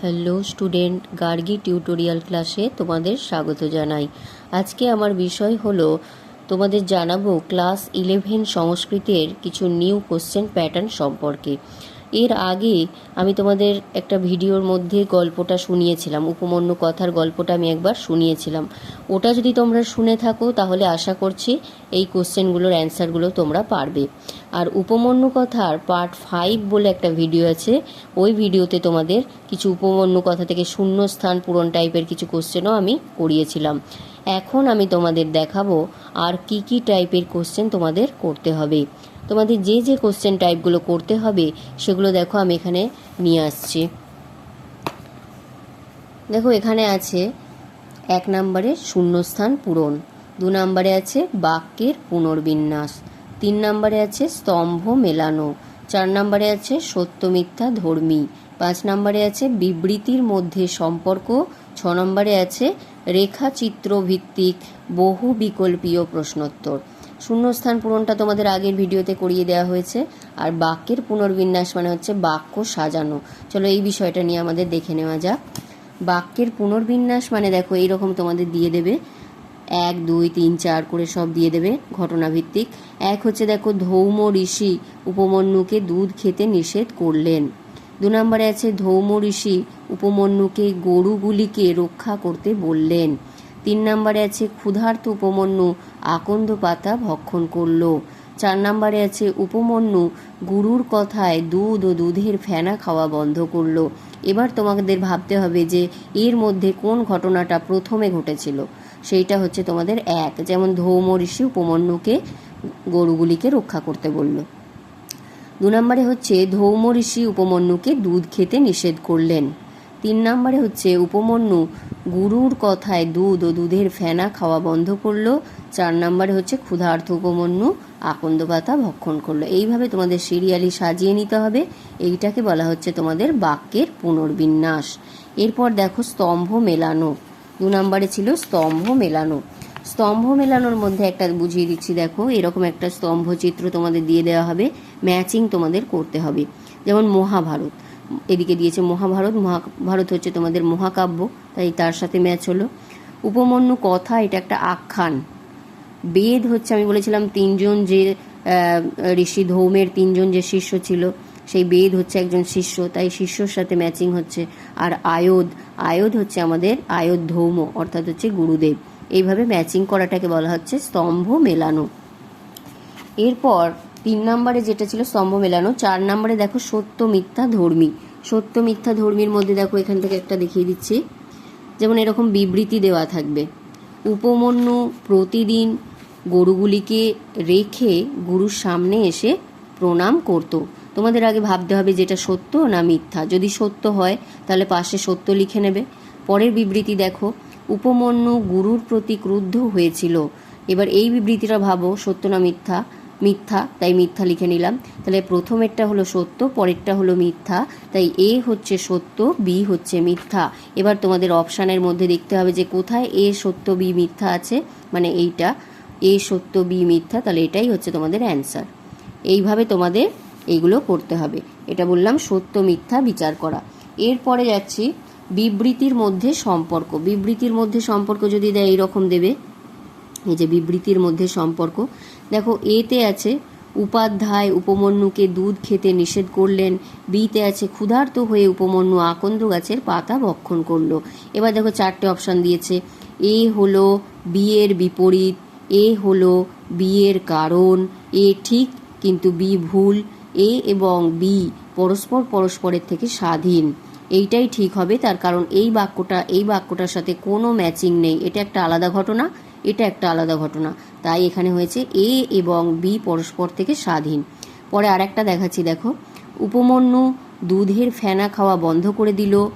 Hello student, Gargi tutorial ক্লাসে তোমাদের স্বাগত জানাই। আজকে আমার বিষয় হলো, তোমাদের জানাব ক্লাস ইলেভেন সংস্কৃতের কিছু নিউ কোশ্চেন প্যাটার্ন সম্পর্কে। এর আগে আমি তোমাদের একটা ভিডিওর মধ্যে গল্পটা শুনিয়েছিলাম, উপমন্যু কথার গল্পটা আমি একবার শুনিয়েছিলাম। ওটা যদি তোমরা শুনে থাকো, তাহলে আশা করছি এই কোশ্চেনগুলোর অ্যান্সারগুলো তোমরা পারবে। আর উপমন্যু কথার পার্ট ফাইভ বলে একটা ভিডিও আছে, ওই ভিডিওতে তোমাদের কিছু উপমন্যু কথা থেকে শূন্য স্থান পূরণ টাইপের কিছু কোশ্চেনও আমি করিয়েছিলাম। এখন আমি তোমাদের দেখাবো আর কি কি টাইপের কোশ্চেন তোমাদের করতে হবে। তোমাদের যে যে কোশ্চেন টাইপগুলো করতে হবে, সেগুলো দেখো আমি এখানে নিয়ে আসছি। দেখো এখানে আছে এক নম্বরে শূন্যস্থান পূরণ, দু নম্বরে আছে বাক্যের পুনর্বিন্যাস, তিন নম্বরে আছে স্তম্ভ মেলানো, চার নম্বরে আছে সত্য মিথ্যা ধর্মী, পাঁচ নম্বরে আছে বিবৃতির মধ্যে সম্পর্ক, ছ নম্বরে আছে রেখাচিত্র ভিত্তিক বহু বিকল্পীয় প্রশ্নোত্তর। শূন্যস্থান পূরণটা তোমাদের আগের ভিডিওতে করিয়ে দেওয়া হয়েছে। আর বাক্যের পুনর্বিন্যাস মানে হচ্ছে বাক্য সাজানো। চলো এই বিষয়টা নিয়ে আমাদের দেখে নেওয়া যাক। বাক্যের পুনর্বিন্যাস মানে দেখো এইরকম তোমাদের দিয়ে দেবে। এক, দুই, তিন, চার করে সব দিয়ে দেবে ঘটনাভিত্তিক। এক হচ্ছে দেখো ধৌম ঋষি উপমন্যুকে দুধ খেতে নিষেধ করলেন। দু নম্বরে আছে ধৌম ঋষি উপমন্যুকে গরুগুলিকে রক্ষা করতে বললেন। তিন নম্বরে আছে ক্ষুধার্ত উপমন্যু আকন্দ পাতা ভক্ষণ করল। চার নম্বরে আছে উপমন্যু, গুরুর কথায় দুধ ও দুধের ফেনা খাওয়া বন্ধ করল। এবার তোমাদের ভাবতে হবে যে এর মধ্যে কোন ঘটনাটা প্রথমে ঘটেছিল। সেইটা হচ্ছে তোমাদের এক, যেমন ধৌম ঋষি উপমন্যুকে গরুগুলিকে রক্ষা করতে বলল। দু নম্বরে হচ্ছে ধৌম ঋষি উপমন্যুকে দুধ খেতে নিষেধ করলেন। তিন নম্বরে হচ্ছে, উপমন্যু গুরুর কথায় দুধ ও দুধের ফেনা খাওয়া বন্ধ করল। চার নম্বরে হচ্ছে ক্ষুধার্থ উপমন্যু আকন্দ পাতা ভক্ষণ করল। এইভাবে তোমাদের সিরিয়ালি সাজিয়ে নিতে হবে। এইটাকে বলা হচ্ছে তোমাদের বাক্যের পুনর্বিন্যাস। এরপর দেখো, স্তম্ভ মেলানো। দু নম্বরে ছিল স্তম্ভ মেলানো। স্তম্ভ মেলানোর মধ্যে একটা বুঝিয়ে দিচ্ছি, দেখো, এরকম একটা স্তম্ভ চিত্র তোমাদের দিয়ে দেওয়া হবে। ম্যাচিং তোমাদের করতে হবে। যেমন মহাভারত। এদিকে দিয়েছে মহাভারত। মহাভারত হচ্ছে তোমাদের মহাকাব্য, তাই তার সাথে ম্যাচ হলো। উপমন্যু কথা, এটা একটা আখ্যান। বেদ হচ্ছে, আমি বলেছিলাম, তিনজন যে ঋষি ধৌমের তিনজন যে শিষ্য ছিল, সেই বেদ হচ্ছে একজন শিষ্য, তাই শিষ্যর সাথে ম্যাচিং হচ্ছে। আর আয়োধ আয়োধ হচ্ছে আমাদের আয়োধ ধৌম, অর্থাৎ হচ্ছে গুরুদেব। এইভাবে ম্যাচিং করাটাকে বলা হচ্ছে স্তম্ভ মেলানো। এরপর তিন নম্বরে যেটা ছিল স্তম্ভ মেলানো, চার নম্বরে দেখো সত্য, মিথ্যা, ধর্মী। সত্য, মিথ্যা, ধর্মীর মধ্যে দেখো এখান থেকে একটা দেখিয়ে দিচ্ছি। যেমন এরকম বিবৃতি দেওয়া থাকবে। উপমন্যু প্রতিদিন গরুগুলিকে রেখে গুরুর সামনে এসে প্রণাম করত। তোমাদের আগে ভাবতে হবে যেটা সত্য না মিথ্যা। যদি সত্য হয়, তাহলে পাশে সত্য লিখে নেবে। পরের বিবৃতি দেখো, উপমন্যু গুরুর প্রতি ক্রুদ্ধ হয়েছিল। এবার এই বিবৃতিটা ভাবো, সত্য না মিথ্যা? মিথ্যা, তাই মিথ্যা লিখে নিলাম। তাহলে প্রথমেরটা হলো সত্য, পরেরটা হলো মিথ্যা। তাই এ হচ্ছে সত্য, বি হচ্ছে মিথ্যা। এবার তোমাদের অপশানের মধ্যে দেখতে হবে যে কোথায় এ সত্য, বি মিথ্যা আছে মানে এইটা। এ সত্য, বি মিথ্যা, তাহলে এটাই হচ্ছে তোমাদের অ্যান্সার। এইভাবে তোমাদের এইগুলো করতে হবে। এটা বললাম, সত্য, মিথ্যা, বিচার করা। এরপরে যাচ্ছি, বিবৃতির মধ্যে সম্পর্ক। বিবৃতির মধ্যে সম্পর্ক যদি দেয়, এইরকম দেবে। এই যে বিবৃতির মধ্যে সম্পর্ক। দেখো, এতে আছে, উপাধ্যায় উপমন্যুকে দুধ খেতে নিষেধ করলেন, বিতে আছে, ক্ষুধার্ত হয়ে উপমন্যু আকন্দ গাছের পাতা ভক্ষণ করল। এবার দেখো, চারটে অপশান দিয়েছে, এ হলো বিয়ের বিপরীত, এ হলো বিয়ের কারণ, এ ঠিক কিন্তু বি ভুল, এ এবং বি পরস্পর পরস্পরের থেকে স্বাধীন। এইটাই ঠিক হবে, তার কারণ এই বাক্যটা, এই বাক্যটার সাথে কোনো ম্যাচিং নেই। এটা একটা আলাদা ঘটনা এটা একটা আলাদা ঘটনা। তাই এখানে হয়েছে এ এবং বি পরস্পর থেকে স্বাধীন। পরে আর একটা দেখাচ্ছি, দেখো। উপমন্যু দুধের ফেনা খাওয়া বন্ধ করে দিল।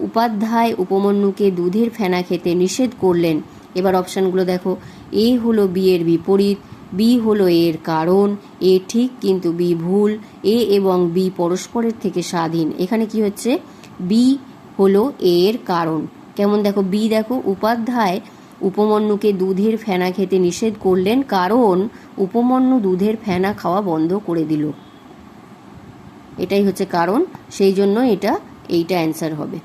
উপাধ্যায় উপমন্যুকে দুধের ফেনা খেতে নিষেধ করলেন। এবার অপশানগুলো দেখো। এ হলো বি এর বিপরীত, বি হলো এর কারণ, এ ঠিক কিন্তু বি ভুল, এ এবং বি পরস্পরের থেকে স্বাধীন। এখানে কি হচ্ছে? বি হলো এর কারণ। কেমন দেখো? বি দেখো, উপাধ্যায় উপমন্যুকে দুধের ফেনা খেতে নিষেধ করলেন, কারণ উপমন্যু দুধের ফেনা খাওয়া বন্ধ করে দিল। এটাই হচ্ছে কারণ, সেই জন্য এটা, এইটা অ্যান্সার হবে।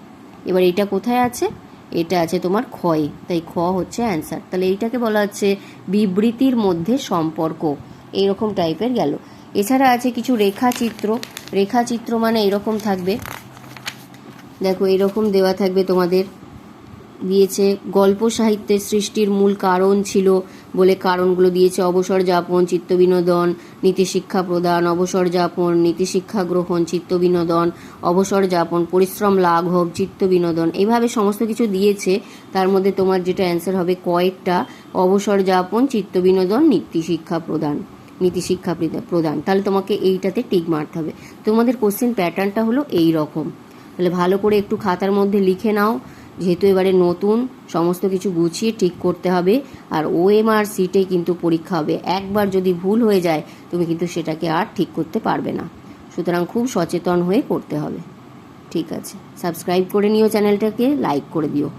এবার এটা কোথায় আছে? এটা আছে তোমার ক্ষয়ে। তাই খ হচ্ছে অ্যান্সার। তাহলে এইটাকে বলা হচ্ছে বিবৃতির মধ্যে সম্পর্ক। এইরকম টাইপের গেল। এছাড়া আছে কিছু রেখাচিত্র। রেখাচিত্র মানে এরকম থাকবে। দেখো, এরকম দেওয়া থাকবে তোমাদের দিয়েছে। গল্প সাহিত্যের সৃষ্টির মূল কারণ ছিল বলে কারণগুলো দিয়েছে অবসর যাপন, চিত্ত বিনোদন নীতিশিক্ষা প্রদান, অবসর যাপন নীতিশিক্ষা গ্রহণ, চিত্ত বিনোদন, অবসর যাপন, পরিশ্রম, লাঘব, চিত্ত বিনোদন এইভাবে সমস্ত কিছু দিয়েছে। তার মধ্যে তোমার যেটা অ্যান্সার হবে কয়েকটা, অবসর যাপন, চিত্ত বিনোদন নীতিশিক্ষা প্রদান নীতিশিক্ষা প্রদা- প্রদান। তাহলে তোমাকে এইটাতে টিক মারতে হবে। তোমাদের কোশ্চেন প্যাটার্নটা হলো এই রকম তাহলে ভালো করে একটু খাতার মধ্যে লিখে নাও। যেহেতু এবারে নতুন, সমস্ত কিছু গুছিয়ে ঠিক করতে হবে। আর ও এম আর সিটে কিন্তু পরীক্ষা হবে। একবার যদি ভুল হয়ে যায়, তুমি কিন্তু সেটাকে আর ঠিক করতে পারবে না। সুতরাং খুব সচেতন হয়ে পড়তে হবে। ঠিক আছে। সাবস্ক্রাইব করে নিও চ্যানেলটাকে, লাইক করে দিও।